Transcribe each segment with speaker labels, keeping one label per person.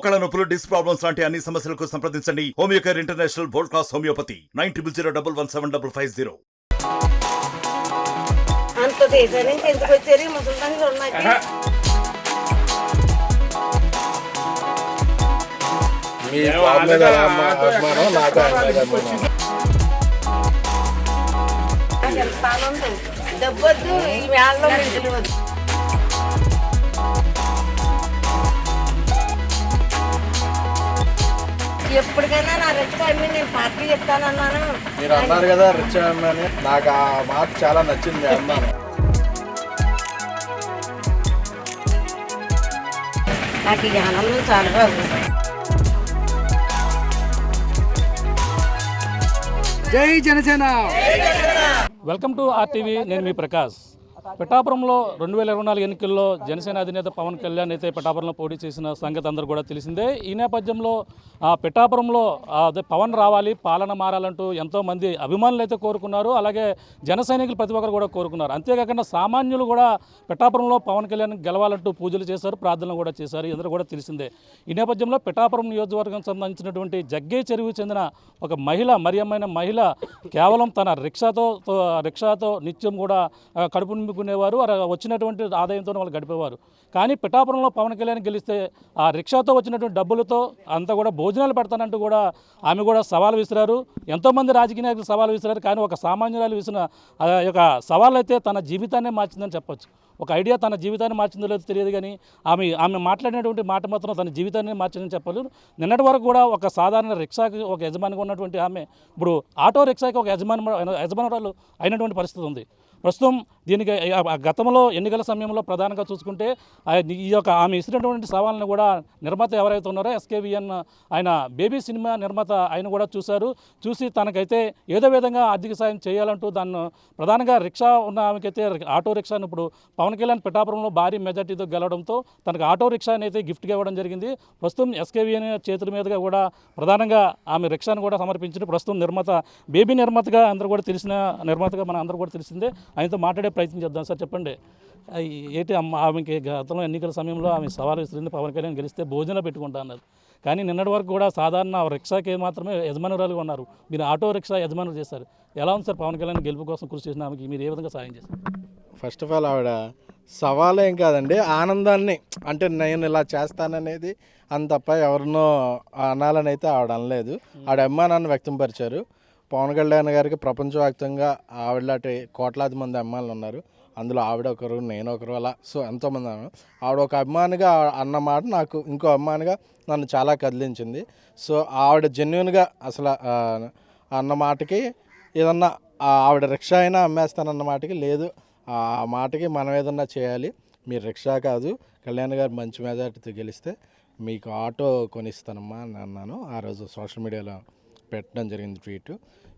Speaker 1: మోకాళ్ళ నొప్పులు disc problems లాంటి అన్ని సమస్యలకు సంప్రదించండి. Homeocare International world class homeopathy nine triple zero double one seven double five zero.
Speaker 2: అంత దేశం నుంచి ఎందుకు వచ్చారు? ఈ ముసలిదాన్ని చూడడానికి
Speaker 3: మీ బాబు మీద అమ్మ- అభిమానం నాకు ఆయన మీద అభిమానం
Speaker 2: నాకు ఎంత ఆనందం డబ్బొద్దు ఈ వేళలో మీకు తెలియదు ఎప్పటికైనా నా రెచ్చ అమ్మి నేను పార్టీ చెప్తానన్నాను
Speaker 3: మీరు అన్నారు కదా రిచ్ అని నాకు ఆ మాట చాలా నచ్చింది అన్నాను
Speaker 2: నాకు ఈ ఆనందం చాలా బాబు
Speaker 4: జై జనసేన.
Speaker 5: వెల్కమ్ టు ఆర్టీవీ నేను మీ ప్రకాష్. పిఠాపురంలో రెండు వేల ఇరవై నాలుగు ఎన్నికల్లో జనసేన అధినేత పవన్ కళ్యాణ్ అయితే పిఠాపురంలో పోటీ చేసిన సంగతి అందరూ కూడా తెలిసిందే. ఈ నేపథ్యంలో ఆ, పిఠాపురంలో అదే పవన్ రావాలి పాలన మారాలంటూ ఎంతోమంది అభిమానులు అయితే కోరుకున్నారు. అలాగే జన సైనికులు ప్రతి ఒక్కరు కూడా కోరుకున్నారు. అంతేకాకుండా సామాన్యులు కూడా పిఠాపురంలో పవన్ కళ్యాణ్ గెలవాలంటూ పూజలు చేశారు ప్రార్థనలు కూడా చేశారు ఇద్దరు కూడా తెలిసిందే. ఈ నేపథ్యంలో పిఠాపురం నియోజకవర్గం సంబంధించినటువంటి జగ్గే చెరువు చెందిన ఒక మహిళ మరియమైన మహిళ కేవలం తన రిక్షాతో రిక్షాతో నిత్యం కూడా కడుపు అమ్ముకునేవారు అలా వచ్చినటువంటి ఆదాయంతో వాళ్ళు గడిపేవారు. కానీ పిఠాపురంలో పవన్ కళ్యాణ్ గెలిస్తే ఆ రిక్షాతో వచ్చినటువంటి డబ్బులతో అంతా కూడా భోజనాలు పెడతానంటూ కూడా ఆమె కూడా సవాల్ విసిరారు. ఎంతోమంది రాజకీయ నాయకులు సవాల్ విసిరారు. కానీ ఒక సామాన్యురాలు విసిన ఆ యొక్క సవాల్ అయితే తన జీవితాన్నే మార్చిందని చెప్పొచ్చు. ఒక ఐడియా తన జీవితాన్ని మార్చిందో లేదో తెలియదు కానీ ఆమె ఆమె మాట్లాడినటువంటి మాట మాత్రం తన జీవితాన్ని మార్చిందని చెప్పలేదు నిన్నటి వరకు కూడా ఒక సాధారణ రిక్షాకి ఒక యజమానిగా ఉన్నటువంటి ఆమె ఇప్పుడు ఆటో రిక్షాకి ఒక యజమాని యజమానురాలు అయినటువంటి పరిస్థితి ఉంది. ప్రస్తుతం దీనికి గతంలో ఎన్నికల సమయంలో ప్రధానంగా చూసుకుంటే ఈ యొక్క ఆమె ఇచ్చినటువంటి సవాళ్ళని కూడా నిర్మాత ఎవరైతే ఉన్నారో ఎస్కేవిఎన్ ఆయన బేబీ సినిమా నిర్మాత ఆయన కూడా చూశారు. చూసి తనకైతే ఏదో విధంగా ఆర్థిక సాయం చేయాలంటూ దాన్ని ప్రధానంగా రిక్షా ఉన్న ఆమెకైతే ఆటో రిక్షాను ఇప్పుడు పవన్ కళ్యాణ్ పిఠాపురంలో భారీ మెజార్టీతో గెలవడంతో తనకు ఆటో రిక్షాని అయితే గిఫ్ట్గా ఇవ్వడం జరిగింది. ప్రస్తుతం ఎస్కేవిఎన్ చేతుల మీదుగా కూడా ప్రధానంగా ఆమె రిక్షాను కూడా సమర్పించింది. ప్రస్తుతం నిర్మాత బేబీ నిర్మాతగా అందరూ కూడా తెలిసిన నిర్మాతగా మన అందరూ కూడా తెలిసిందే. ఆయనతో మాట్లాడే ప్రయత్నం చేద్దాం సార్ చెప్పండి. ఏంటి అమ్మ ఆమెకి గతంలో ఎన్నికల సమయంలో ఆమె సవాలు విసిరింది పవన్ కళ్యాణ్ గెలిస్తే భోజనం పెట్టుకుంటా అన్నారు. కానీ నిన్నటి వరకు కూడా సాధారణ రిక్షాకి మాత్రమే యజమానురాలుగా ఉన్నారు. మీరు ఆటో రిక్షా యజమానులు చేశారు. ఎలా ఉంది సార్ పవన్ కళ్యాణ్ గెలుపు కోసం కృషి చేసిన ఆమెకి? మీరు ఏ విధంగా సాయం చేశారు?
Speaker 3: ఫస్ట్ ఆఫ్ ఆల్ ఆవిడ సవాల్ ఏం కాదండి ఆనందాన్ని. అంటే నేను ఇలా చేస్తాననేది అని తప్ప ఎవరినో అనాలని అయితే ఆవిడ అనలేదు. ఆవిడ అభిమానాన్ని వ్యక్తంపరిచారు పవన్ కళ్యాణ్ గారికి ప్రపంచవ్యాప్తంగా ఆవిడలాంటి కోట్లాది మంది అమ్మాయిలు ఉన్నారు. అందులో ఆవిడ ఒకరు నేను ఒకరు అలా. సో ఎంతోమంది ఆవిడ ఒక అభిమానిగా అన్న మాట నాకు ఇంకో అభిమానిగా నన్ను చాలా కదిలించింది. సో ఆవిడ జెన్యున్గా అసలు అన్న మాటకి ఏదన్నా ఆ ఆవిడ రిక్షా అయినా అమ్మేస్తానన్న మాటకి లేదు. ఆ మాటకి మనం ఏదన్నా చేయాలి. మీరు రిక్షా కాదు కళ్యాణ్ గారు మంచి మెజార్టీతో గెలిస్తే మీకు ఆటో కొనిస్తానమ్మా అని అన్నాను. ఆ రోజు సోషల్ మీడియాలో పెట్టడం జరిగింది ట్వీట్.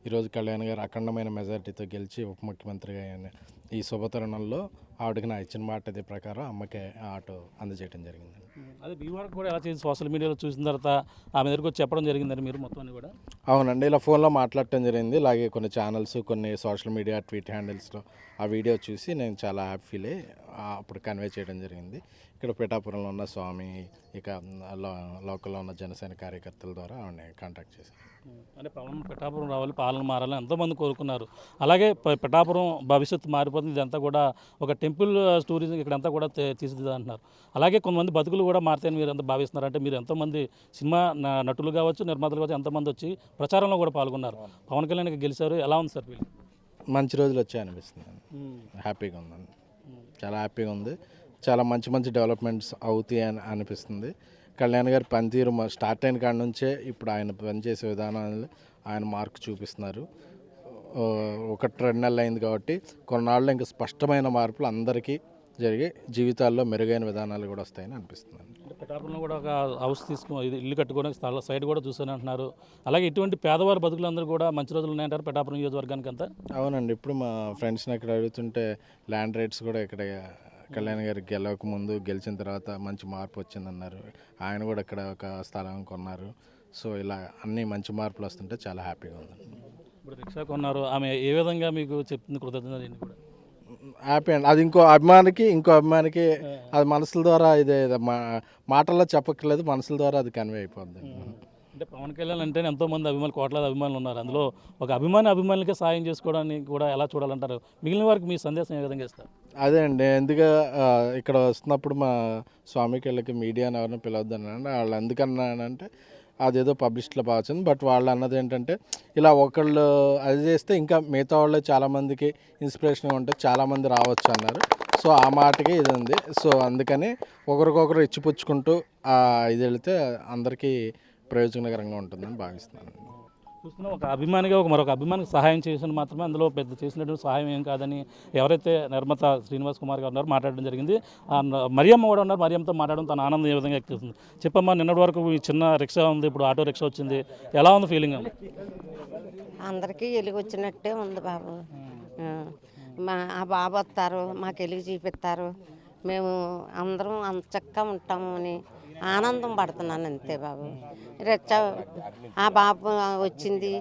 Speaker 3: ఈరోజు కళ్యాణ్ గారు అఖండమైన మెజార్టీతో గెలిచి ఉప ముఖ్యమంత్రిగా అయిన ఈ శుభతరుణంలో ఆవిడకి నా ఇచ్చిన మాట అదే ప్రకారం అమ్మకే ఆటో అందజేయడం జరిగింది.
Speaker 5: అదే మీ వరకు కూడా ఎలా చేసి సోషల్ మీడియాలో చూసిన తర్వాత ఆమె దగ్గరకు వచ్చి చెప్పడం జరిగిందని మీరు మొత్తం కూడా?
Speaker 3: అవునండి ఇలా ఫోన్లో మాట్లాడటం జరిగింది. అలాగే కొన్ని ఛానల్స్ కొన్ని సోషల్ మీడియా ట్వీట్ హ్యాండిల్స్లో ఆ వీడియో చూసి నేను చాలా హ్యాపీ ఫీల్ అయ్యి అప్పుడు కన్వే చేయడం జరిగింది. ఇక్కడ పిఠాపురంలో ఉన్న స్వామి ఇక లోకల్లో ఉన్న జనసేన కార్యకర్తల ద్వారా ఆవిడని కాంటాక్ట్ చేశాను.
Speaker 5: అంటే పవన్ పిఠాపురం రావాలి పాలన మారాలని ఎంతోమంది కోరుకున్నారు. అలాగే పిఠాపురం భవిష్యత్తు మారిపోతుంది ఇదంతా కూడా ఒక టెంపుల్ టూరిజం ఇక్కడంతా కూడా తే- తీర్చిదిద్దాం అంటున్నారు అలాగే కొంతమంది బతుకులు కూడా మారుతాయని మీరు ఎంత భావిస్తున్నారు? అంటే మీరు ఎంతోమంది సినిమా నటులు కావచ్చు నిర్మాతలు కావచ్చు ఎంతోమంది వచ్చి ప్రచారంలో కూడా పాల్గొన్నారు. పవన్ కళ్యాణ్కి గెలిచారు ఎలా ఉంది సార్ వీళ్ళు
Speaker 3: మంచి రోజులు వచ్చాయి అనిపిస్తుంది. హ్యాపీగా ఉందండి. చాలా హ్యాపీగా ఉంది. చాలా మంచి మంచి డెవలప్మెంట్స్ అవుతాయి అని అనిపిస్తుంది. కళ్యాణ్ గారి పనితీరు స్టార్ట్ అయిన కాడ నుంచే ఇప్పుడు ఆయన పనిచేసే విధానాలు ఆయన మార్క్ చూపిస్తున్నారు. ఒకటి రెండు నెలలు అయింది కాబట్టి కొన్నాళ్ళు ఇంకా స్పష్టమైన మార్పులు అందరికీ జరిగి జీవితాల్లో మెరుగైన విధానాలు కూడా వస్తాయని అనిపిస్తుంది.
Speaker 5: పిఠాపురంలో కూడా ఒక హౌస్ తీసుకుని ఇది ఇల్లు కట్టుకోవడానికి స్థల సైడ్ కూడా చూసాను అంటున్నారు. అలాగే ఇటువంటి పేదవారి బతుకులందరూ కూడా మంచి రోజులు ఉన్నాయంటారు పిఠాపురం నియోజకవర్గానికి అంతా
Speaker 3: అవునండి. ఇప్పుడు మా ఫ్రెండ్స్ని అక్కడ అడుగుతుంటే ల్యాండ్ రేట్స్ కూడా ఇక్కడ కళ్యాణ్ గారికి గెలవక ముందు గెలిచిన తర్వాత మంచి మార్పు వచ్చిందన్నారు. ఆయన కూడా ఇక్కడ ఒక స్థలం కొన్నారు. సో ఇలా అన్ని మంచి మార్పులు వస్తుంటే చాలా హ్యాపీగా ఉందండి
Speaker 5: ఇప్పుడు రిక్షా కొన్నారు. ఆమె ఏ విధంగా మీకు చెప్తుంది కృతజ్ఞతలు కూడా?
Speaker 3: హ్యాపీ అండి. అది ఇంకో అభిమానికి ఇంకో అభిమానికి అది మనసుల ద్వారా ఇది మాటల్లో చెప్పక్కర్లేదు మనసుల ద్వారా అది కన్వే అయిపోద్ది.
Speaker 5: అంటే పవన్ కళ్యాణ్ అంటే ఎంతో మంది అభిమానులు కోట్లాది అభిమానులు ఉన్నారు. అందులో ఒక అభిమాని అభిమానులకే సాయం చేసుకోవడానికి కూడా ఎలా చూడాలంటారు? మిగిలిన వారికి మీ సందేశం ఏ విధంగా ఇస్తారు?
Speaker 3: అదే అండి. ఎందుకు ఇక్కడ వస్తున్నప్పుడు మా స్వామికి వీళ్ళకి మీడియాని ఎవరిని పిలవద్దన్నాను వాళ్ళు ఎందుకన్నానంటే అదేదో పబ్లిష్లో బాగా బట్ వాళ్ళు అన్నది ఏంటంటే ఇలా ఒకళ్ళు అది చేస్తే ఇంకా మిగతా వాళ్ళు చాలామందికి ఇన్స్పిరేషన్ ఉంటే చాలామంది రావచ్చు అన్నారు. సో ఆ మాటకి ఇది ఉంది. సో అందుకని ఒకరికొకరు ఇచ్చిపుచ్చుకుంటూ ఇది వెళితే అందరికీ ప్రయోజనకరంగా ఉంటుందని భావిస్తున్నాను
Speaker 5: చూస్తున్నా ఒక అభిమానిగా ఒక మరొక అభిమానికి సహాయం చేసిన మాత్రమే అందులో పెద్ద చేసినటువంటి సహాయం ఏం కాదని ఎవరైతే నిర్మాత శ్రీనివాస్ కుమార్ గారు ఉన్నారో మాట్లాడడం జరిగింది. మరియమ్మ కూడా ఉన్నారు. మరియమ్మతో మాట్లాడడం తన ఆనందం ఏ విధంగా ఎక్కుతుంది చెప్పమ్మా నిన్నటి వరకు ఈ చిన్న రిక్షా ఉంది ఇప్పుడు ఆటో రిక్షా వచ్చింది. ఎలా ఉంది ఫీలింగ్
Speaker 2: అందరికీ వెలుగు వచ్చినట్టే ఉంది బాబు. ఆ, మా ఆ బాబు వస్తారు మాకు వెలుగు చూపిస్తారు. మేము అందరం అంత చక్కగా ఉంటాము అని ఆనందం పడుతున్నాను అంతే బాబు. రెచ్చ ఆ బాబు వచ్చింది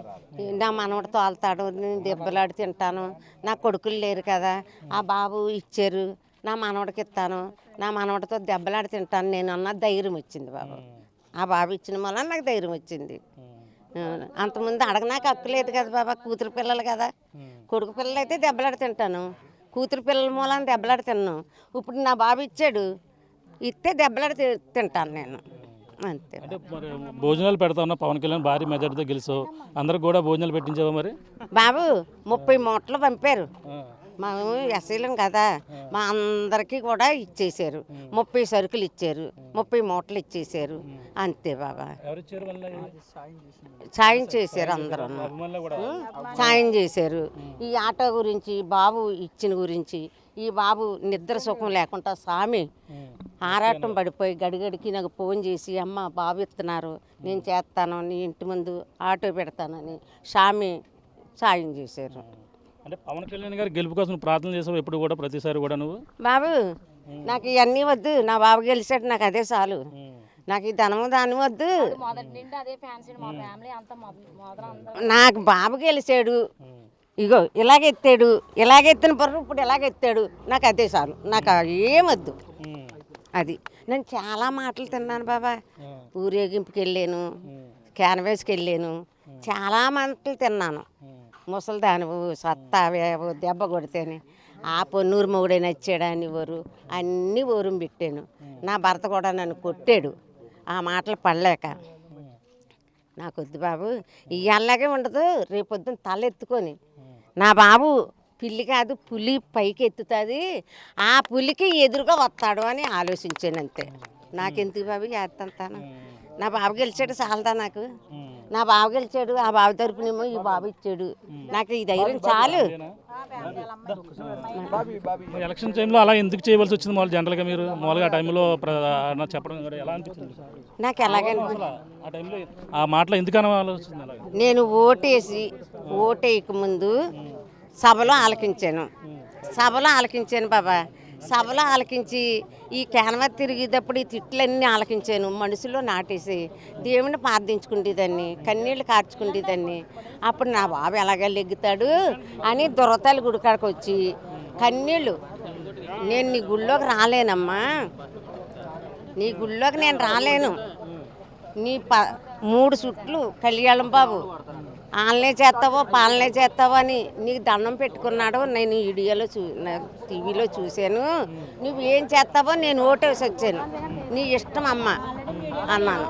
Speaker 2: నా మనవడితో ఆలుతాడు నేను దెబ్బలాడి తింటాను నా కొడుకులు లేరు కదా ఆ బాబు ఇచ్చారు నా మనవడికి ఇస్తాను నా మనవడితో దెబ్బలాడి తింటాను నేను అన్న ధైర్యం వచ్చింది బాబు. ఆ బాబు ఇచ్చిన వల్ల నాకు ధైర్యం వచ్చింది. అంతకుముందు అడగనాక హక్కు లేదు కదా బాబా కూతురు పిల్లలు కదా. కొడుకు పిల్లలు అయితే దెబ్బలాడి తింటాను కూతురు పిల్లల మూలాన్ని దెబ్బలాడి తిన్నాను ఇప్పుడు నా బాబు ఇచ్చాడు ఇస్తే దెబ్బలాడి తింటాను నేను. అంతే.
Speaker 5: అంటే మరి భోజనాలు పెడతా ఉన్నా పవన్ కళ్యాణ్ భారీ మెజార్టీతో గెలిచావు. అందరికి కూడా భోజనాలు పెట్టించావా మరి?
Speaker 2: బాబు ముప్పై మూటలు పంపారు. మేము ఎస్సీలం కదా. మా అందరికీ కూడా ఇచ్చేసారు. ముప్పై సరుకులు ఇచ్చారు. ముప్పై మూటలు ఇచ్చేసారు. అంతే బాబా. సాయం చేశారు అందరూ. సాయం చేశారు. ఈ ఆటో గురించి బాబు ఇచ్చిన గురించి ఈ బాబు నిద్ర సుఖం లేకుండా స్వామి ఆరాటం పడిపోయి గడిగడికి నాకు ఫోన్ చేసి అమ్మ బాబు ఇస్తున్నారు నేను చేస్తాను. నీ ఇంటి ముందు ఆటో పెడతానని స్వామి సాయం చేశారు.
Speaker 5: అంటే పవన్ కళ్యాణ్ గారు గెలుపు కోసం ప్రార్థన చేసావు ఎప్పుడు కూడా ప్రతిసారి కూడా నువ్వు?
Speaker 2: బాబు నాకు ఇవన్నీ వద్దు. నా బాబు గెలిచాడు నాకు అదే చాలు. నాకు ఈ ధనము దాని వద్దు.
Speaker 6: మొదటి నుండి అదే ఫ్యాన్స్ మా ఫ్యామిలీ అంతా మొదలు అందరూ
Speaker 2: నాకు బాబు గెలిచాడు. ఇగో ఇలాగెత్తాడు ఇలాగెత్తిన పొర్రు ఇప్పుడు ఇలాగెత్తాడు నాకు అదే చాలు. నాకు ఏమొద్దు అది. నేను చాలా మాటలు తిన్నాను బాబా. ఊరేగింపుకి వెళ్ళాను. క్యాన్వేస్కి వెళ్ళాను. చాలా మాటలు తిన్నాను. ముసలిదానివు సత్తావేవు దెబ్బ కొడితేనే ఆ పొన్నూరు మొగుడే నచ్చాడని ఊరు అన్నీ ఊరం పెట్టాను. నా భర్త కూడా నన్ను కొట్టాడు. ఆ మాటలు పడలేక. నాకు వద్దు బాబు. ఇవాళలాగే ఉండదు. రేపొద్దున తల ఎత్తుకొని నా బాబు పిల్లి కాదు పులి పైకి ఎత్తుతుంది ఆ పులికి ఎదురుగా వస్తాడు అని ఆలోచించాను అంతే. నాకెందుకు బాబు చేస్తాను నా బాబు గెలిచాడు చాలదా నాకు? నా బాబు గెలిచాడు ఆ బాబు తరపునేమో ఈ బాబు ఇచ్చాడు. నాకు ఈ ధైర్యం చాలు.
Speaker 5: ఎలక్షన్ టైంలో అలా ఎందుకు చేయవలసి వచ్చింది మామూలు జనరల్గా మీరు? మామూలుగా ఆ టైంలో చెప్పడం ఎలా అనిపించింది?
Speaker 2: నాకు ఎలాగని
Speaker 5: ఆ టైంలో ఆ మాటలో ఎందుకు
Speaker 2: నేను ఓటేసి ఓటేయక ముందు సభలో ఆలకించాను. సభలో ఆలకించాను బాబా. సభలో ఆలకించి ఈ క్యాన్వా తిరిగేటప్పుడు ఈ తిట్లన్నీ ఆలకించాను. మనసులో నాటేసి దేవుని ప్రార్థించుకునేదాన్ని కన్నీళ్ళు కార్చుకుంటేదాన్ని అప్పుడు నా బాబు ఎలాగ లెగ్గుతాడు అని దురతాలు గుడికాడికి వచ్చి కన్నీళ్ళు నేను నీ గుళ్ళోకి రాలేనమ్మా. నీ గుళ్ళోకి నేను రాలేను. నీ ప మూడు చుట్లు కళ్యాణం బాబు. ఆన్లే చేస్తావో పాలనే చేస్తావో అని నీకు దండం పెట్టుకున్నాడు నేను వీడియోలో చూ టీవీలో చూశాను. నువ్వు ఏం చేస్తావో నేను ఓటేసి వచ్చాను. నీ ఇష్టం అమ్మ అన్నాను.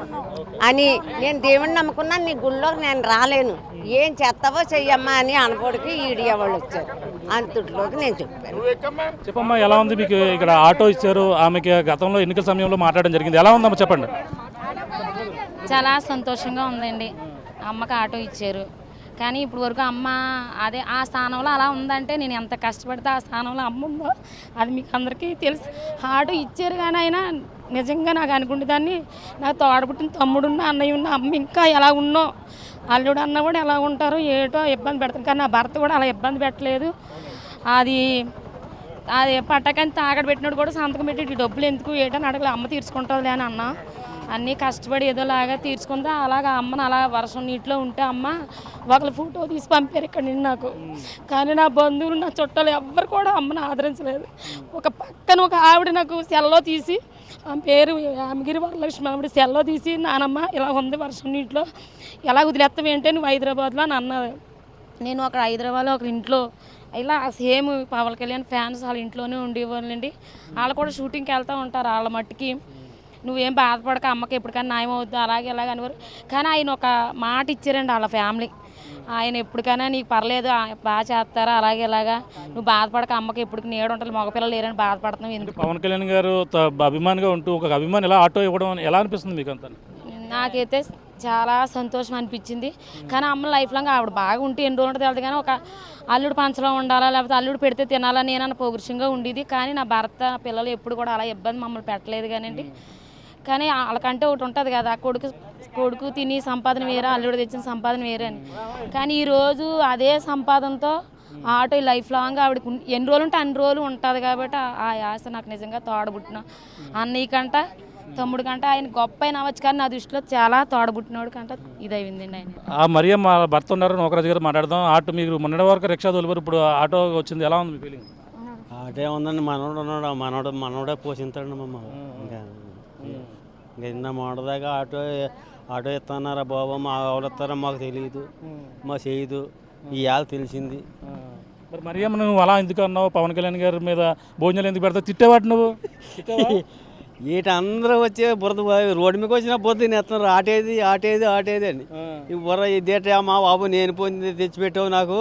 Speaker 2: అని నేను దేవుడిని నమ్ముకున్నాను నీ గుళ్ళోకి నేను రాలేను. ఏం చేస్తావో చెయ్యమ్మా అని అనబోడికి వీడియో వాళ్ళు వచ్చారు. అంతట్లోకి నేను చెప్పాను.
Speaker 5: చెప్పమ్మా ఎలా ఉంది మీకు ఇక్కడ ఆటో ఇచ్చారు? ఆమెకి గతంలో ఎన్నికల సమయంలో మాట్లాడడం జరిగింది. ఎలా ఉందమ్మా చెప్పండి.
Speaker 6: చాలా సంతోషంగా ఉందండి. అమ్మకి ఆటో ఇచ్చారు. కానీ ఇప్పుడు వరకు అమ్మ అదే ఆ స్థానంలో అలా ఉందంటే నేను ఎంత కష్టపడితే ఆ స్థానంలో అమ్మ ఉందో అది మీకు అందరికీ తెలుసు. ఆటో ఇచ్చారు కానీ అయినా నిజంగా నాకు అనుకుంటే దాన్ని నాకు తోడబుట్టిన తమ్ముడున్న అన్నయ్య ఉన్న అమ్మ ఇంకా ఎలా ఉన్నో అల్లుడు అన్న కూడా ఎలా ఉంటారో ఏటో ఇబ్బంది పెడతాను కానీ నా భర్త కూడా అలా ఇబ్బంది పెట్టలేదు. అది అది పట్టకని తాగడ పెట్టినప్పుడు కూడా సంతకం పెట్టి డబ్బులు ఎందుకు ఏటని అడగలే అమ్మ తీర్చుకుంటుందిలే అని అన్నా. అన్నీ కష్టపడి ఏదోలాగా తీర్చుకుందా అలాగా అమ్మను అలా వర్షం నీటిలో ఉంటే అమ్మ ఒకళ్ళు ఫోటో తీసి పంపారు ఇక్కడ నుండి నాకు. కానీ నా బంధువులు నా చుట్టాలు ఎవ్వరు కూడా అమ్మను ఆదరించలేదు. ఒక పక్కన ఒక ఆవిడ నాకు సెల్లో తీసి ఆ పేరు యామగిరి వరలక్ష్మి ఆవిడ సెల్లో తీసి నానమ్మ ఇలా ఉంది వర్షం నీటిలో ఎలా వదిలేస్తావు ఏంటి? నువ్వు హైదరాబాద్లో అని అన్నది. నేను ఒక హైదరాబాద్లో ఒక ఇంట్లో ఇలా సేమ్ పవన్ కళ్యాణ్ ఫ్యాన్స్ వాళ్ళ ఇంట్లోనే ఉండేవాళ్ళండి. వాళ్ళు కూడా షూటింగ్కి వెళ్తూ ఉంటారు వాళ్ళ మట్టికి. నువ్వేం బాధపడక అమ్మకి ఎప్పటికైనా న్యాయం అవుద్దు? అలాగే ఇలాగ అనేవారు. కానీ ఆయన ఒక మాట ఇచ్చారండి వాళ్ళ ఫ్యామిలీ ఆయన ఎప్పటికైనా నీకు పర్లేదు బాగా చేస్తారా? అలాగే ఇలాగా. నువ్వు బాధపడక అమ్మకి ఎప్పటికి నీడ ఉంటుంది మగపిల్లలు లేరని బాధపడుతున్నావు ఎందుకు?
Speaker 5: పవన్ కళ్యాణ్ గారు అభిమానిగా ఉంటూ ఒక అభిమాని ఎలా ఆటో ఇవ్వడం ఎలా అనిపిస్తుంది మీకు అంతా?
Speaker 6: నాకైతే చాలా సంతోషం అనిపించింది. కానీ అమ్మ లైఫ్ లాంగ్ ఆవిడ బాగా ఉంటే ఎన్ని రోజులు తెలియదు కానీ ఒక అల్లుడు పంచలో ఉండాలా లేకపోతే అల్లుడు పెడితే తినాలా నేనన్న పౌరుషంగా ఉండేది. కానీ నా భర్త పిల్లలు ఎప్పుడు కూడా అలా ఇబ్బంది మమ్మల్ని పెట్టలేదు కానివ్వండి కానీ వాళ్ళకంటే ఒకటి ఉంటుంది కదా కొడుకు కొడుకు తిని సంపాదన వేరే అల్లుడు తెచ్చిన సంపాదన వేరే అని. కానీ ఈరోజు అదే సంపాదనతో ఆటో లైఫ్ లాంగ్ ఆవిడకి ఎన్ని రోజులు ఉంటే అన్ని రోజులు ఉంటుంది కాబట్టి ఆ- ఆశ నాకు నిజంగా తోడబుట్టిన అన్నయ్యకంట. తమ్ముడు కంట ఆయన గొప్ప అయిన అవ్వచ్చు కానీ నా దృష్టిలో చాలా తోడబుట్టినోడు కంట ఇది అయిందండి ఆయన.
Speaker 5: ఆ మరియమ్మ భర్త ఉన్నారు నౌకరాజు గారు మాట్లాడదాం. ఆటో మీరు మొన్నటి వరకు రిక్షా తోలివారు ఇప్పుడు ఆటో వచ్చింది. ఎలా ఉంది మీ ఫీలింగ్
Speaker 7: ఉందండి మనోడు ఉన్నాడు. మనోడు మనోడే పోషిస్తాడు మమ్మ ఇంకా ఇంకా నిన్న మొన్నదాకా ఆటో ఆటో ఇస్తున్నారా బాబు? మా ఎవరు ఇస్తారో మాకు తెలియదు మా చేయదు. ఇవాళ తెలిసింది.
Speaker 5: మరి మరియమ్మ నువ్వు అలా ఎందుకు అన్నావు? పవన్ కళ్యాణ్ గారి మీద భోజనాలు ఎందుకు పెడతావు? తిట్టేవాటి నువ్వు?
Speaker 7: ఈట అందరూ వచ్చి బురద రోడ్డు మీకు వచ్చిన బురద నెత్తున్నారు ఆటేది ఆటేది ఆటేది అని. ఈ బుర్ర ఇదేట మా బాబు నేను పోయింది తెచ్చిపెట్టావు నాకు.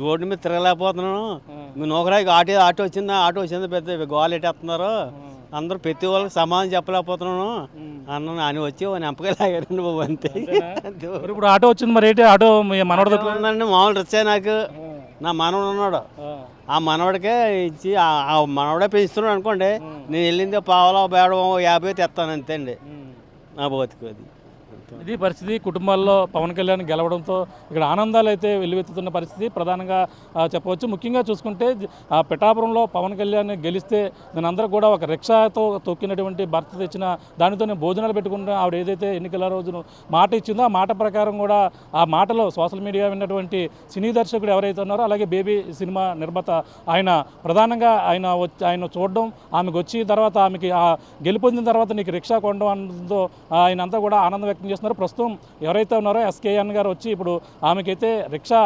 Speaker 7: రోడ్డు మీద తిరగలేకపోతున్నాను. మీ నౌకరాకి ఆటో ఆటో వచ్చిందా? ఆటో వచ్చిందా? పెద్ద గోలు ఎట్టేస్తున్నారు. అందరూ ప్రతి వాళ్ళకి సమాధానం చెప్పలేకపోతున్నాను. అన్న అని వచ్చి నెంపకలాగారండి బాబు అంతే.
Speaker 5: ఇప్పుడు ఆటో వచ్చింది మరి ఏంటి? ఆటో మీ మనోడు
Speaker 7: ఉందండి మామూలు వచ్చాయి నాకు. నా మనవడు ఉన్నాడు. ఆ మనవడికే ఇచ్చి ఆ- మనవడే పెంచుతున్నాడు అనుకోండి నేను వెళ్ళింది పావలా బేడం యాభై తెస్తాను అంతే అండి. నా బతుకు అది.
Speaker 5: ఇది పరిస్థితి. కుటుంబాల్లో పవన్ కళ్యాణ్ గెలవడంతో ఇక్కడ ఆనందాలు అయితే వెల్లువెత్తుతున్న పరిస్థితి. ప్రధానంగా చెప్పవచ్చు. ముఖ్యంగా చూసుకుంటే ఆ పిఠాపురంలో పవన్ కళ్యాణ్ గెలిస్తే నేను అందరూ కూడా ఒక రిక్షాతో తొక్కినటువంటి భర్త తెచ్చిన దానితోనే భోజనాలు పెట్టుకుంటున్నా ఆవిడ ఏదైతే ఎన్నికల రోజున మాట ఇచ్చిందో ఆ మాట ప్రకారం కూడా ఆ మాటలో సోషల్ మీడియా విన్నటువంటి సినీ దర్శకుడు ఎవరైతే ఉన్నారో అలాగే బేబీ సినిమా నిర్మాత ఆయన ప్రధానంగా ఆయన వచ్చి ఆయన చూడడం ఆమెకు వచ్చిన తర్వాత ఆమెకి ఆ గెలుపొందిన తర్వాత నీకు రిక్షా కొనడం అనడంతో ఆయన అంతా కూడా ఆనందం వ్యక్తం చేస్తున్నారు. ప్రస్తుతం ఎవరైతే ఉన్నారో ఎస్కేఎన్ గారు వచ్చి ఇప్పుడు ఆమెకైతే రిక్షా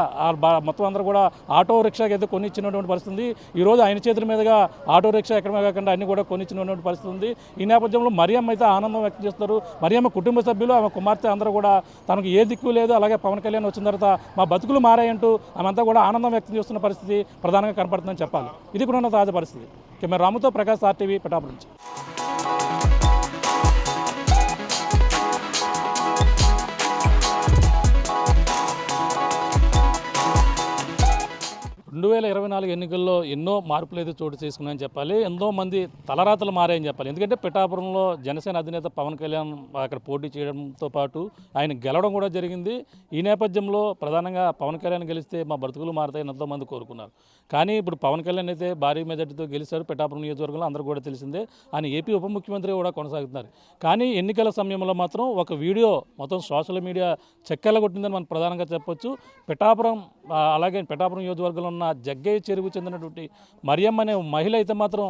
Speaker 5: మొత్తం అందరూ కూడా ఆటో రిక్షాకి అయితే కొనిచ్చినటువంటి పరిస్థితి ఉంది ఈ రోజు ఆయన చేతుల మీదుగా ఆటో రిక్షా ఎక్కడమే కాకుండా అన్ని కూడా కొనిచ్చినటువంటి పరిస్థితి ఉంది ఈ నేపథ్యంలో మరియమ్మ అయితే ఆనందం వ్యక్తం చేస్తున్నారు. మరియమ్మ కుటుంబ సభ్యులు ఆమె కుమార్తె అందరూ కూడా తనకు ఏ దిక్కు లేదు. అలాగే పవన్ కళ్యాణ్ వచ్చిన తర్వాత మా బతుకులు మారాయంటూ ఆమెంతా కూడా ఆనందం వ్యక్తం చేస్తున్న పరిస్థితి ప్రధానంగా కనపడుతుందని చెప్పాలి. ఇది కూడా ఉన్న తాజా పరిస్థితి. కెమెరా రాముతో ప్రకాష్ ఆర్టీవీ పిఠాపురం నుంచి. రెండు వేల ఇరవై నాలుగు ఎన్నికల్లో ఎన్నో మార్పులు అయితే చోటు చేసుకున్నాయని చెప్పాలి. ఎంతో మంది తలరాతలు మారాయని చెప్పాలి. ఎందుకంటే పిఠాపురంలో జనసేన అధినేత పవన్ కళ్యాణ్ అక్కడ పోటీ చేయడంతో పాటు ఆయన గెలవడం కూడా జరిగింది. ఈ నేపథ్యంలో ప్రధానంగా పవన్ కళ్యాణ్ గెలిస్తే మా బ్రతుకులు మారుతాయని ఎంతో మంది కోరుకున్నారు. కానీ ఇప్పుడు పవన్ కళ్యాణ్ అయితే భారీ మెజార్టీతో గెలిచారు పిఠాపురం నియోజకవర్గంలో అందరూ కూడా తెలిసిందే. ఆయన ఏపీ ఉప ముఖ్యమంత్రి కూడా కొనసాగుతున్నారు. కానీ ఎన్నికల సమయంలో మాత్రం ఒక వీడియో మొత్తం సోషల్ మీడియా చెక్కెల కొట్టిందని మనం ప్రధానంగా చెప్పొచ్చు. పిఠాపురం అలాగే పిఠాపురం నియోజకవర్గంలో ఉన్న జగ్గయ్య చెరువు చెందినటువంటి మరియమ్మ అనే మహిళ అయితే మాత్రం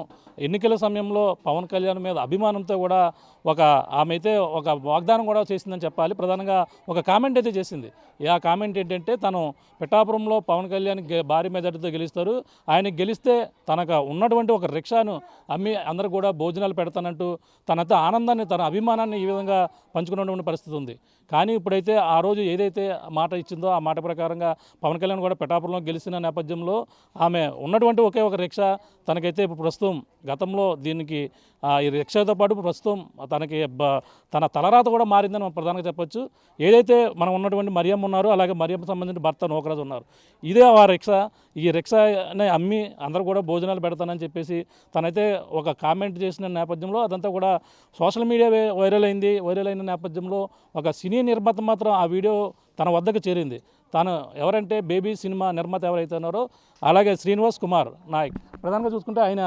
Speaker 5: ఎన్నికల సమయంలో పవన్ కళ్యాణ్ మీద అభిమానంతో కూడా ఒక ఆమె అయితే ఒక వాగ్దానం కూడా చేసిందని చెప్పాలి. ప్రధానంగా ఒక కామెంట్ అయితే చేసింది. ఆ కామెంట్ ఏంటంటే తను పిఠాపురంలో పవన్ కళ్యాణ్ భారీ మెజార్టీతో గెలుస్తారు. ఆయన గెలిస్తే తనకు ఉన్నటువంటి ఒక రిక్షాను అమ్మి అందరూ కూడా భోజనాలు పెడతానంటూ తనతో ఆనందాన్ని తన అభిమానాన్ని ఈ విధంగా పంచుకున్నటువంటి పరిస్థితి ఉంది. కానీ ఇప్పుడైతే ఆ రోజు ఏదైతే మాట ఇచ్చిందో ఆ మాట ప్రకారంగా పవన్ కళ్యాణ్ కూడా పిఠాపురంలో గెలిచిన నేపథ్యంలో ఆమె ఉన్నటువంటి ఒకే ఒక రిక్షా తనకైతే ఇప్పుడు ప్రస్తుతం గతంలో దీనికి ఈ రిక్షాతో పాటు ప్రస్తుతం తనకి బ- తన తలరాత కూడా మారిందని మనం ప్రధానంగా చెప్పొచ్చు. ఏదైతే మనం ఉన్నటువంటి మరియమ్మ ఉన్నారు అలాగే మరియమ్మ సంబంధించిన భర్త నోకరాజు ఉన్నారు ఇదే ఆ రిక్షా. ఈ రిక్షని అమ్మి అందరూ కూడా భోజనాలు పెడతానని చెప్పేసి తనైతే ఒక కామెంట్ చేసిన నేపథ్యంలో అదంతా కూడా సోషల్ మీడియా వైరల్ అయింది. వైరల్ అయిన నేపథ్యంలో ఒక సినీ నిర్మాత మాత్రం ఆ వీడియో తన వద్దకు చేరింది. తాను ఎవరంటే బేబీ సినిమా నిర్మాత ఎవరైతే ఉన్నారో అలాగే శ్రీనివాస్ కుమార్ నాయక్. ప్రధానంగా చూసుకుంటే ఆయన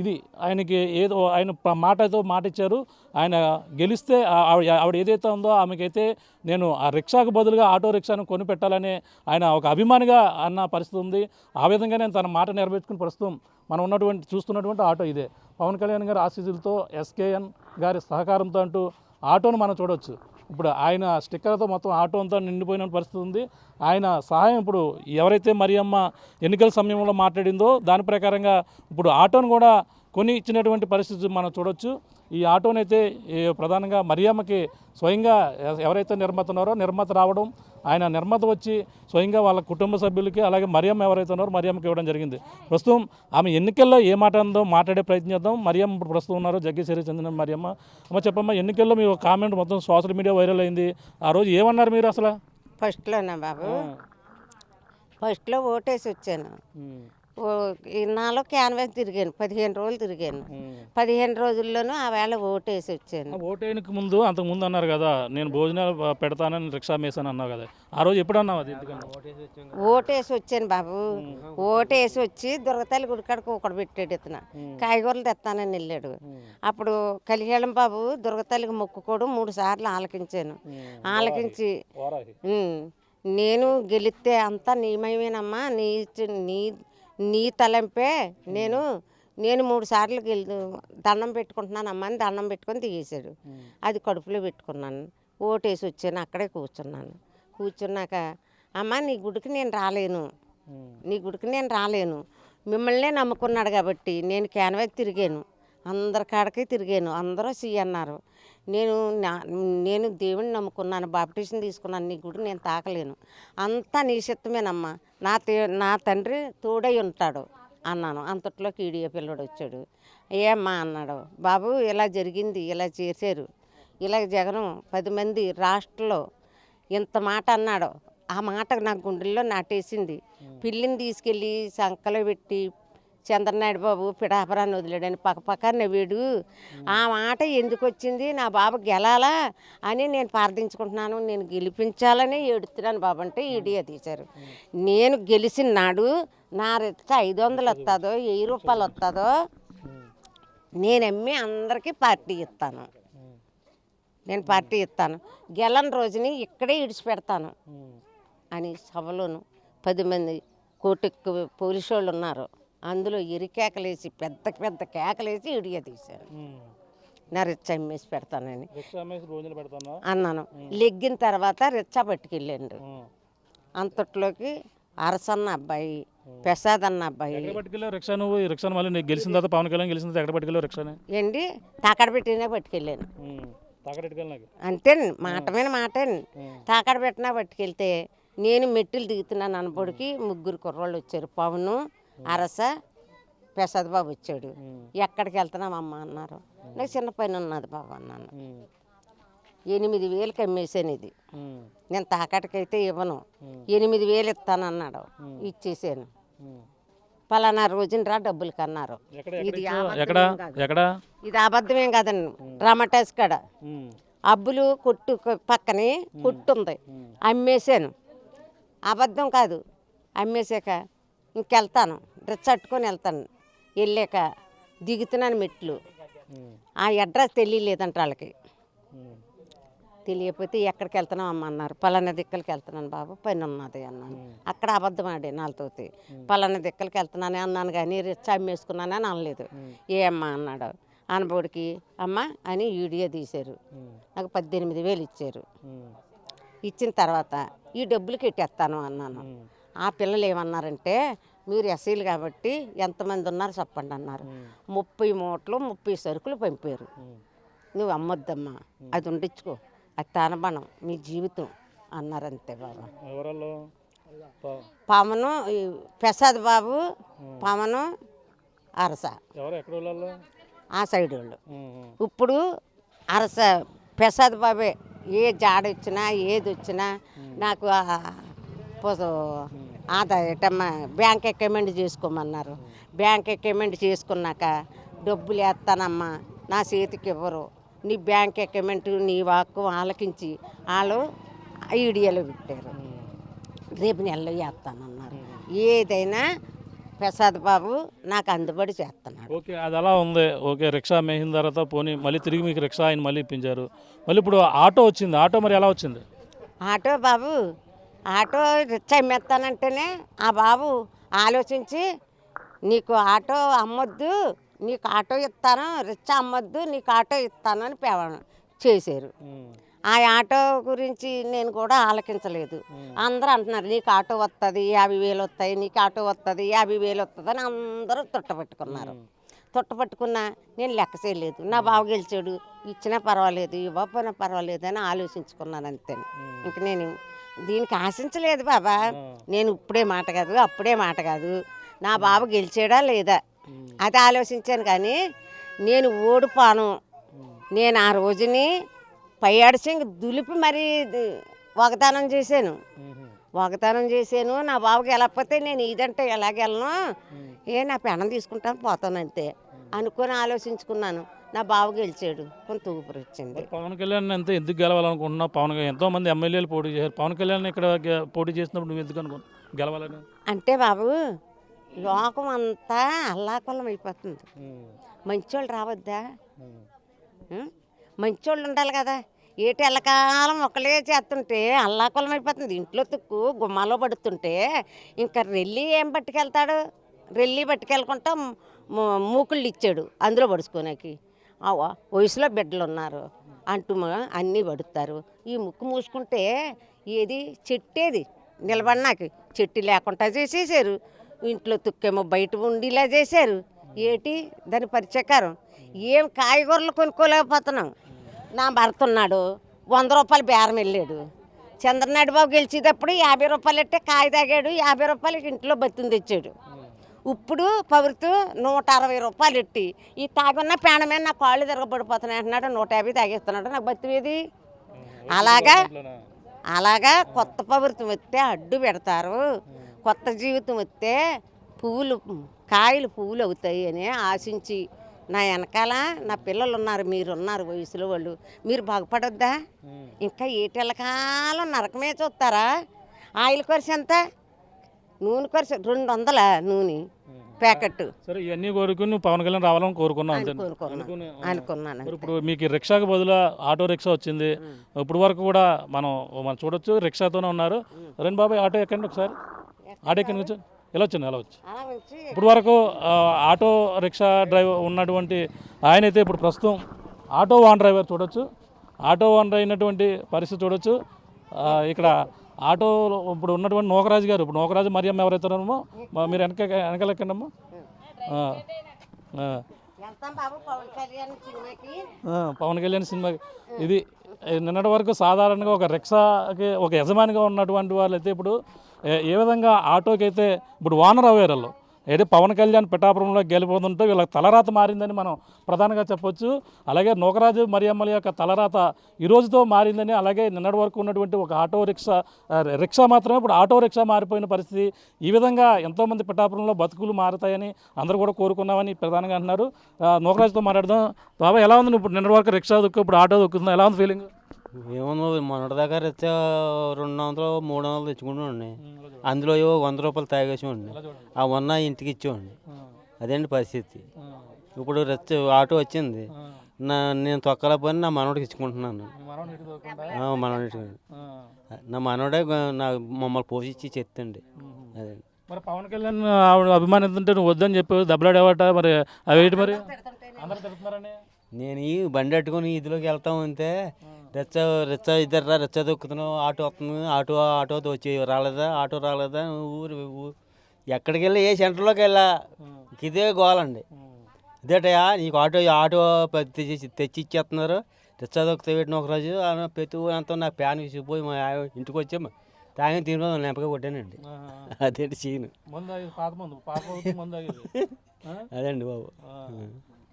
Speaker 5: ఇది ఆయనకి ఏదో ఆయన మాటతో మాట ఇచ్చారు ఆయన గెలిస్తే ఆవిడ ఆవిడ ఏదైతే ఉందో ఆమెకైతే నేను ఆ రిక్షాకు బదులుగా ఆటో రిక్షాను కొనిపెట్టాలని ఆయన ఒక అభిమానిగా అన్న పరిస్థితి ఉంది. ఆ విధంగా నేను తన మాట నెరవేర్చుకుని ప్రస్తుతం మనం ఉన్నటువంటి చూస్తున్నటువంటి ఆటో ఇదే. పవన్ కళ్యాణ్ గారి ఆశీస్సులతో ఎస్కేఎన్ గారి సహకారంతో అంటూ ఆటోను మనం చూడవచ్చు ఇప్పుడు ఆయన స్టిక్కర్తో మొత్తం ఆటో అంతా నిండిపోయిన పరిస్థితి ఉంది. ఆయన సహాయం ఇప్పుడు ఎవరైతే మరియమ్మ ఎన్నికల సమయంలో మాట్లాడిందో దాని ప్రకారంగా ఇప్పుడు ఆటోను కూడా కొని ఇచ్చినటువంటి పరిస్థితి మనం చూడొచ్చు. ఈ ఆటోనైతే ప్రధానంగా మరియమ్మకి స్వయంగా ఎవరైతే నిర్మాత ఉన్నారో నిర్మాత రావడం ఆయన నిర్మాత వచ్చి స్వయంగా వాళ్ళ కుటుంబ సభ్యులకి అలాగే మరియమ్మ ఎవరైతే ఉన్నారో మరియమ్మకి ఇవ్వడం జరిగింది. ప్రస్తుతం ఆమె ఎన్నికల్లో ఏ మాట ఉందో మాట్లాడే ప్రయత్నం చేద్దాం. మరియమ్మ ఇప్పుడు ప్రస్తుతం ఉన్నారు. జగ్గేశ్వరి చెందిన మరియమ్మ. అమ్మ చెప్పమ్మా ఎన్నికల్లో మీ కామెంట్ మొత్తం సోషల్ మీడియా వైరల్ అయింది. ఆ రోజు ఏమన్నారు మీరు అసలు?
Speaker 2: ఫస్ట్లోనా బాబు? ఫస్ట్లో ఓటేసి వచ్చాను. ఓ ఇన్నాళ్ళు క్యాన్వాస్ తిరిగాను పదిహేను రోజులు తిరిగాను. పదిహేను రోజుల్లోనూ ఆ వేళ ఓటేసి వచ్చాను.
Speaker 5: ఓటేనికి ముందు అంతకు ముందు అన్నారు కదా నేను భోజనాలు పెడతానని రిక్షా మేసాను అన్నావు కదా ఆ రోజు ఎప్పుడు అన్నావు అది
Speaker 2: ఓటేసి వచ్చాను బాబు. ఓటేసి వచ్చి దుర్గతల్లి గుడికాడకు ఒకడు పెట్టాడు ఇతను. కాయగూరలు తెస్తానని వెళ్ళాడు. అప్పుడు కలిహేళం బాబు దుర్గతల్లికి మొక్కుకోవడం మూడు సార్లు ఆలకించాను. ఆలకించి నేను గెలిస్తే అంతా నీమయమేనమ్మా నీ ఇచ్చి- నీ నీ తలంపే నేను నేను మూడు సార్లు దండం పెట్టుకుంటున్నానమ్మా అని దండం పెట్టుకొని దిగేశాడు. అది కడుపులో పెట్టుకున్నాను. ఓటేసి వచ్చాను అక్కడే కూర్చున్నాను. కూర్చున్నాక అమ్మ నీ గుడికి నేను రాలేను. నీ గుడికి నేను రాలేను. మిమ్మల్నే నమ్ముకున్నాడు కాబట్టి నేను క్యాన్వాస్ తిరిగాను. అందరి కాడకి తిరిగాను. అందరూ సి అన్నారు. నేను నా- నేను దేవుని నమ్ముకున్నాను. బాప్టిషన్ తీసుకున్నాను. నీ గుడి నేను తాకలేను. అంతా నీ చిత్తమేనమ్మా నా తే నా తండ్రి తోడై ఉంటాడు అన్నాను. అంతట్లోకి ఈడియో పిల్లడు వచ్చాడు. ఏమ్మా అన్నాడు. బాబు ఇలా జరిగింది. ఇలా చేశారు. ఇలా జగనం పది మంది రాష్ట్రంలో ఇంత మాట అన్నాడు. ఆ మాట నా గుండెల్లో నాటేసింది. పిల్లిని తీసుకెళ్ళి సంకలో పెట్టి చంద్రనాయుడు బాబు పిడాపరాన్ని వదిలేడని పక్క పక్క నవ్వాడు ఆ మాట ఎందుకు వచ్చింది? నా బాబు గెలాలా అని నేను ప్రార్థించుకుంటున్నాను. నేను గెలిపించాలని ఏడుతున్నాను బాబు అంటే ఈడియో తీశారు నేను గెలిచిన నాడు నా రెచ్చ ఐదు వందలు వస్తుందో వెయ్యి రూపాయలు వస్తుందో నేను అమ్మి అందరికీ పార్టీ ఇస్తాను. నేను పార్టీ ఇస్తాను. గెలని రోజుని ఇక్కడే ఇడిచిపెడతాను అని సభలోను పది మంది కోటెక్కు పోలీసు వాళ్ళు ఉన్నారు. అందులో ఎరికేకలేసి పెద్ద పెద్ద కేకలేసి ఇడియ తీశారు. నా రిచ్చ అమ్మేసి పెడతానని. అన్నాను. లెగ్గిన తర్వాత రిచ్చ పట్టుకెళ్ళండు. అంతట్లోకి అరసన్న అబ్బాయి ప్రసాద్ అన్న అబ్బాయి
Speaker 5: రిక్షా నువ్వు? మళ్ళీ గెలిచిన తర్వాత పవన్ కళ్యాణ్ గెలిచిన ఎక్కడ పట్టుకెళ్ళావు రిక్షాని?
Speaker 2: ఏంటి? తాకడ పెట్టినా పట్టుకెళ్ళాను. అంతే మాట మీద మాట. తాకడ పెట్టినా పట్టుకెళ్తే నేను మెట్టులు దిగుతున్నాను అనబడికి ముగ్గురు కుర్రోళ్ళు వచ్చారు. పవను అరస ప్రసాద్ బాబు వచ్చాడు ఎక్కడికి వెళ్తున్నామమ్మా అన్నారు. నాకు చిన్న పని ఉన్నది బాబు అన్నాను. ఎనిమిది వేలకి అమ్మేసాను ఇది. నేను తాకటికైతే ఇవ్వను. ఎనిమిది వేలు ఇస్తానన్నాడు. ఇచ్చేసాను పలానా రోజున రా డబ్బులు కన్నారు. ఇది ఇది అబద్ధమేం కాదండి. రమటాస్ కాడ. అబ్బులు కొట్టు పక్కనే కొట్టు ఉంది అమ్మేశాను. అబద్ధం కాదు. అమ్మేశాక ఇంకెళ్తాను. రెచ్చట్టుకొని వెళ్తాను. వెళ్ళాక దిగుతున్నాను మెట్లు. ఆ అడ్రస్ తెలియలేదంట వాళ్ళకి. తెలియకపోతే ఎక్కడికి వెళ్తున్నామమ్మ అన్నారు. పలానా దిక్కలకి వెళ్తున్నాను బాబు పని ఉన్నది అన్నాను. అక్కడ అబద్ధం ఆడే నాలుతోటి పలానా దిక్కలకి వెళ్తున్నాను అన్నాను కానీ రిచ్ అమ్మేసుకున్నాను అని అనలేదు. ఏ అన్నాడు. అనబోడికి అమ్మ అని వీడియో తీశారు. నాకు పద్దెనిమిది వేలు ఇచ్చారు. ఇచ్చిన తర్వాత ఈ డబ్బులు కెట్టేస్తాను అన్నాను. ఆ పిల్లలు ఏమన్నారంటే మీరు ఎస్సీలు కాబట్టి ఎంతమంది ఉన్నారు చెప్పండి అన్నారు. ముప్పై మూటలు ముప్పై సరుకులు పంపారు. నువ్వు అమ్మొద్దమ్మా. అది ఉండించుకో అది తానబణం మీ జీవితం అన్నారంతే బాబా.
Speaker 5: ఎవరల్లో
Speaker 2: పవను ప్రసాద్ బాబు పవను అరస. ఆ సైడ్ వాళ్ళు. ఇప్పుడు అరస ప్రసాద్ బాబే. ఏ జాడ వచ్చినా ఏది వచ్చినా నాకు ఆ పొస- ఆదాయ ఏటమ్మా బ్యాంక్ అకౌంట్ చేసుకోమన్నారు. బ్యాంక్ అకౌంట్ చేసుకున్నాక డబ్బులు వేస్తానమ్మా నా చేతికి ఇవ్వరు. నీ బ్యాంక్ అకౌంట్ నీ వాక్కు ఆలకించి వాళ్ళు ఐడియాలో పెట్టారు. రేపు నెలలో వేస్తానన్నారు. ఏదైనా ప్రసాద్ బాబు నాకు అందుబడి చేస్తున్నాడు.
Speaker 5: ఓకే అది అలా ఉంది. ఓకే రిక్షా మేసిన తర్వాత పోనీ మళ్ళీ తిరిగి మీకు రిక్షా ఆయన మళ్ళీ ఇప్పించారు. మళ్ళీ ఇప్పుడు ఆటో వచ్చింది. ఆటో మరి ఎలా వచ్చింది?
Speaker 2: ఆటో బాబు ఆటో రిచ్చ అమ్మేస్తానంటేనే ఆ బాబు ఆలోచించి నీకు ఆటో అమ్మొద్దు నీకు ఆటో ఇస్తాను రిచ్చ అమ్మొద్దు నీకు ఆటో ఇస్తాను అని పేవ చేశారు. ఆ ఆటో గురించి నేను కూడా ఆలకించలేదు. అందరూ అంటున్నారు నీకు ఆటో వస్తుంది యాభై వేలు వస్తాయి నీకు ఆటో వస్తుంది యాభై వేలు వస్తుంది అని అందరూ తుట్టపెట్టుకున్నారు. తుట్టపట్టుకున్నా నేను లెక్క చేయలేదు. నా బావ గెలిచాడు ఇచ్చినా పర్వాలేదు ఇవ్వకపోయినా పర్వాలేదు అని ఆలోచించుకున్నాను అంతే. ఇంక నేను దీనికి ఆశించలేదు బాబా. నేను ఇప్పుడే మాట కాదు అప్పుడే మాట కాదు. నా బాబు గెలిచాడా లేదా? అది ఆలోచించాను కానీ నేను ఓడిపోను. నేను ఆ రోజుని పై అడిసింగ్ దులిపి మరీ వాగ్దానం చేశాను. వాగ్దానం చేశాను. నా బాబుకి వెళ్ళకపోతే నేను ఇదంటే ఎలాగెళ్ళను? ఏ నా పెనం తీసుకుంటాను పోతాను అంతే అనుకొని ఆలోచించుకున్నాను. నా బాబు గెలిచాడు. కొంత ఊపిరి వచ్చింది
Speaker 5: పవన్ కళ్యాణ్ అంతా ఎందుకు గెలవాలనుకుంటున్నావు? పవన్ కళ్యాణ్ ఎంతో మంది ఎమ్మెల్యేలు పోటీ చేశారు. పవన్ కళ్యాణ్ ఇక్కడ పోటీ చేసినప్పుడు నువ్వు ఎందుకు అనుకో గెలవాలని?
Speaker 2: అంటే బాబు లోకం అంతా అల్లాకొల్లం అయిపోతుంది. మంచోళ్ళు రావద్దా? మంచోళ్ళు ఉండాలి కదా. ఏటి ఎల్లకాలం ఒకళ్ళే చేస్తుంటే అల్లాకొల్లం అయిపోతుంది. ఇంట్లో తుక్కు గుమ్మాలో పడుతుంటే ఇంకా రెల్లి ఏం పట్టుకెళ్తాడు? రెల్లి పట్టుకెళ్ళకుండా మూకుళ్ళు ఇచ్చాడు. అందులో పడుచుకోనాకి. వయసులో బిడ్డలు ఉన్నారు అంటూ అన్నీ పడుతారు. ఈ ముక్కు మూసుకుంటే ఏది? చెట్టేది. నిలబడినాకి చెట్టు లేకుండా చేసేసారు. ఇంట్లో తుక్కేమో బయట ఉండేలా చేశారు. ఏటి? దాని పరిచకారం. ఏం కాయగూరలు కొనుక్కోలేకపోతున్నాం. నా భర్త ఉన్నాడు వంద రూపాయలు బేరం వెళ్ళాడు. చంద్రనాయుడు బాబు గెలిచేటప్పుడు యాభై రూపాయలు ఎట్టే కాయ తాగాడు. యాభై రూపాయలకి ఇంట్లో బతిని తెచ్చాడు. ఇప్పుడు పవరితో నూట అరవై రూపాయలు ఎట్టి. ఈ తాగున్న పేణమే నా కాళ్ళు తిరగబడిపోతున్నాయి అంటున్నాడు నూట యాభై తాగేస్తున్నాడు నాకు బతివేది అలాగా అలాగా కొత్త ప్రభుత్వం వస్తే అడ్డు పెడతారు కొత్త జీవితం వస్తే పువ్వులు కాయలు పువ్వులు అవుతాయి అని ఆశించి నా వెనకాల నా పిల్లలు ఉన్నారు మీరు ఉన్నారు వయసులో వాళ్ళు మీరు బాగుపడొద్దా? ఇంకా ఏటెళ్ళ కాలం నరకమే చూస్తారా? ఆయిల్ ఖర్చు ఎంత? నూనె ఖర్చు రెండు వందల నూనె ప్యాకెట్
Speaker 5: సరే ఇవన్నీ కోరుకుని నువ్వు పవన్ కళ్యాణ్ రావాలని కోరుకున్నావు అంతే.
Speaker 2: అనుకున్నాను
Speaker 5: అనుకుని
Speaker 2: అనుకున్నాను
Speaker 5: మరి ఇప్పుడు మీకు ఈ రిక్షాకి బదులు ఆటో రిక్షా వచ్చింది. ఇప్పుడు వరకు కూడా మనం మనం చూడొచ్చు రిక్షాతోనే ఉన్నారు. రండి బాబాయ్ ఆటో ఎక్కండి ఒకసారి. ఆటో ఎక్కండి కూర్చో. ఎలా వచ్చింది? ఎలా వచ్చి
Speaker 2: అలా
Speaker 5: ఇప్పుడు వరకు ఆ, ఆటో రిక్షా డ్రైవర్ ఉన్నటువంటి ఆయన అయితే ఇప్పుడు ప్రస్తుతం ఆటో వాన్ డ్రైవర్ చూడొచ్చు. ఆటో వాన్ అయినటువంటి పరిస్థితి చూడొచ్చు. ఆ, ఇక్కడ ఆటో ఇప్పుడు ఉన్నటువంటి నోకరాజు గారు ఇప్పుడు నోకరాజు మరియమ్మ ఎవరైతున్నారో మీరు వెనక వెనకాల ఎక్కండమ్మా ఆ, ఆ.
Speaker 2: వెళ్తాం బాబు పవన్ కళ్యాణ్ సినిమాకి.
Speaker 5: ఆ, పవన్ కళ్యాణ్ సినిమా ఇది నిన్నటి వరకు సాధారణంగా ఒక రిక్షాకి ఒక యజమానిగా ఉన్నటువంటి వాళ్ళు అయితే ఇప్పుడు ఏ- విధంగా ఆటోకి అయితే ఇప్పుడు వానర్ అయ్యారు ఏదో పవన్ కళ్యాణ్ పిఠాపురంలో గెలిపోతుంటే వీళ్ళకి తలరాత మారిందని మనం ప్రధానంగా చెప్పొచ్చు. అలాగే నూకరాజు మరియమ్మల యొక్క తలరాత ఈ రోజుతో మారిందని అలాగే నిన్నటి వరకు ఉన్నటువంటి ఒక ఆటో రిక్షా రిక్షా మాత్రమే ఇప్పుడు ఆటో రిక్షా మారిపోయిన పరిస్థితి. ఈ విధంగా ఎంతోమంది పిఠాపురంలో బతుకులు మారుతాయని అందరూ కూడా కోరుకున్నామని ప్రధానంగా అంటున్నారు. నూకరాజుతో మాట్లాడదాం. బాబా ఎలా ఉంది? ఇప్పుడు నిన్నటి వరకు రిక్షా దొక్కు ఇప్పుడు ఆటో దొక్కుతుంది? ఎలా ఉంది ఫీలింగ్
Speaker 7: ఏమన్నా మొన్నటి దాకా రెచ్చ రెండు వందలు మూడు వందలు తెచ్చుకుంటామండి అందులో ఏవో వంద రూపాయలు తాగేసేవాడిని ఆ వన్న ఇంటికి ఇచ్చేవాడిని అదేంటి పరిస్థితి? ఇప్పుడు రెచ్చ ఆటో వచ్చింది. నా నేను తొక్కల పని నా మనవడికి ఇచ్చుకుంటున్నాను. ఆ, మనవడికి నా మనవడే నా మమ్మల్ని పోషించి చెప్తండి. అదే.
Speaker 5: మరి పవన్ కళ్యాణ్ ఆవిడ అభిమానిస్తుంటే నువ్వు వద్దని చెప్పి దెబ్బలాడేవాట మరి? అవి మరి?
Speaker 7: నేను ఈ బండి పెట్టుకొని ఇదిలోకి వెళ్తాం అంతే రెచ్చ రెచ్చ ఇద్దరు రెచ్చ దొక్కుతున్నావు ఆటో వస్తుంది ఆటో ఆటోతో వచ్చి రాలేదా ఆటో రాలేదా ఊరు ఎక్కడికి వెళ్ళి ఏ సెంటర్లోకి వెళ్ళా? ఇదే గోలండి. ఇదేటయా నీకు ఆటో ఆటో తెచ్చి తెచ్చి ఇచ్చేస్తున్నారు. రెచ్చ దొక్కుతా పెట్టిన ఒక రోజు ఆ ప్రతి ఊరంతా నాకు ప్యాన్ విసిగిపోయి మా ఇంటికి వచ్చాము తాగిన తిని నెంపగా కొట్టానండి. అదేంటి సీన్? అదండి బాబు.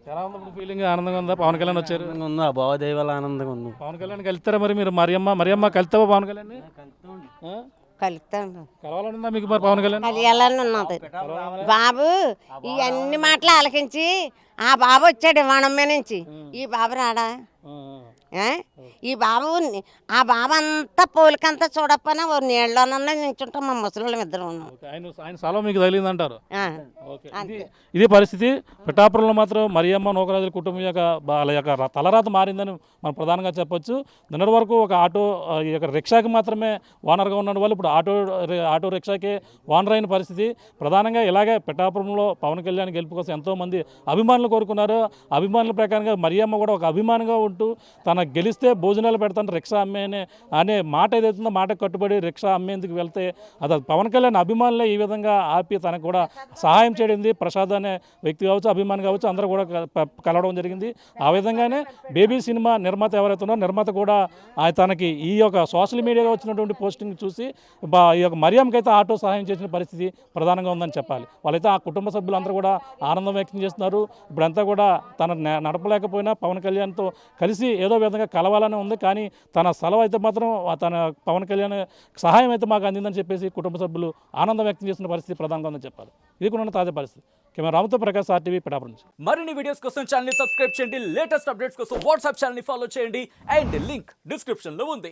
Speaker 5: ఎలా ఉంది ఇప్పుడు ఫీలింగ్ ఆనందంగా ఉందా? పవన్ కళ్యాణ్ వచ్చారు.
Speaker 7: ఉంది? ఆ భావదైవాల ఆనందంగా ఉంది.
Speaker 5: పవన్ కళ్యాణ్ కలుస్తారా మరి? మీరు మరియమ్మ మరియమ్మ కలుతావా పవన్ కళ్యాణ్
Speaker 2: కలుస్తాను
Speaker 5: కలవాలనుందా మీకు మరి పవన్ కళ్యాణ్?
Speaker 2: కలియాలని ఉన్నది బాబు ఈ అన్ని మాటలు ఆలకించి ఆ బాబు వచ్చాడు విమానం మీద నుంచి. ఈ బాబు రాడా? ఈ బాబు ఆ బాబు అంతా పోలికంతా చూడకపోయినా ఓ నీళ్ళలోనన్నా నించుంటాం మా ముసలి ఇద్దరు
Speaker 5: ఆయన మీకు తగిలిందంటారు? ఇది ఇది పరిస్థితి. పిఠాపురంలో మాత్రం మరియమ్మ నూకరాజుల కుటుంబం యొక్క వాళ్ళ యొక్క తలరాత మారిందని మనం ప్రధానంగా చెప్పొచ్చు. నిన్నటి వరకు ఒక ఆటో ఈ యొక్క రిక్షాకి మాత్రమే ఓనర్గా ఉన్న వాళ్ళు ఇప్పుడు ఆటో ఆటో రిక్షాకే ఓనర్ అయిన పరిస్థితి. ప్రధానంగా ఇలాగే పిఠాపురంలో పవన్ కళ్యాణ్ గెలుపు కోసం ఎంతోమంది అభిమానులు కోరుకున్నారు. అభిమానుల ప్రకారంగా మరియమ్మ కూడా ఒక అభిమానిగా ఉంటూ తన గెలిస్తే భోజనాలు పెడతాను రిక్షా అమ్మే అనే మాట ఏదైతుందో మాట కట్టుబడి రిక్షా అమ్మేందుకు వెళ్తే అది పవన్ కళ్యాణ్ అభిమానులే ఈ విధంగా ఆపి తనకు కూడా సహాయం చేయడింది. ప్రసాద్ అనే వ్యక్తి కావచ్చు అభిమాని కావచ్చు అందరూ కూడా కలవడం జరిగింది. ఆ విధంగానే బేబీ సినిమా నిర్మాత ఎవరైతే ఉన్నారో నిర్మాత కూడా ఆ తనకి ఈ యొక్క సోషల్ మీడియాలో వచ్చినటువంటి పోస్టింగ్ చూసి ఈ యొక్క మర్యాంకైతే ఆటో సహాయం చేసిన పరిస్థితి ప్రధానంగా ఉందని చెప్పాలి. వాళ్ళైతే ఆ కుటుంబ సభ్యులందరూ కూడా ఆనందం వ్యక్తం చేస్తున్నారు. ఇప్పుడంతా కూడా తన నడపలేకపోయినా పవన్ కళ్యాణ్తో కలిసి ఏదో విధంగా కలవాలని ఉంది. కానీ తన సెలవు అయితే మాత్రం తన పవన్ కళ్యాణ్ సహాయం అయితే మాకు అందిందని చెప్పేసి కుటుంబ సభ్యులు ఆనందం వ్యక్తం చేస్తున్న పరిస్థితి ప్రధానంగా ఉందని చెప్పాలి. ఇది కూడా తాజా పరిస్థితి. కెమెరా రామతో ప్రకాష్ ఆర్టీవీ పిఠాపురం నుంచి.
Speaker 8: మరిన్ని వీడియోస్ కోసం ఛానల్ సబ్స్క్రైబ్ చేయండి. లేటెస్ట్ అప్డేట్స్ కోసం వాట్సాప్ ఛానల్ ఫాలో చేయండి. అండ్ లింక్ డిస్క్రిప్షన్లో ఉంది.